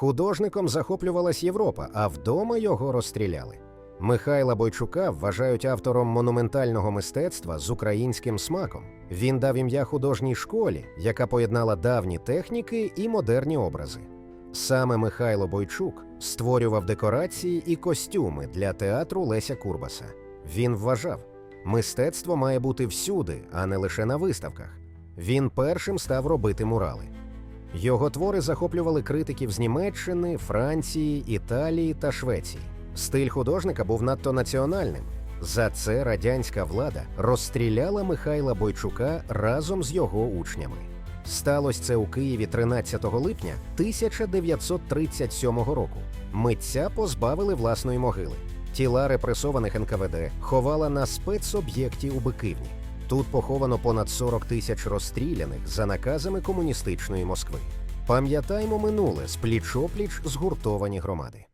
Художником захоплювалась Європа, а вдома його розстріляли. Михайла Бойчука вважають автором монументального мистецтва з українським смаком. Він дав ім'я художній школі, яка поєднала давні техніки і модерні образи. Саме Михайло Бойчук створював декорації і костюми для театру Леся Курбаса. Він вважав, мистецтво має бути всюди, а не лише на виставках. Він першим став робити мурали. Його твори захоплювали критиків з Німеччини, Франції, Італії та Швеції. Стиль художника був надто національним. За це радянська влада розстріляла Михайла Бойчука разом з його учнями. Сталося це у Києві 13 липня 1937 року. Митця позбавили власної могили. Тіла репресованих НКВД ховала на спецоб'єкті у Бикивні. Тут поховано понад 40 тисяч розстріляних за наказами комуністичної Москви. Пам'ятаймо минуле з пліч-опліч згуртовані громади.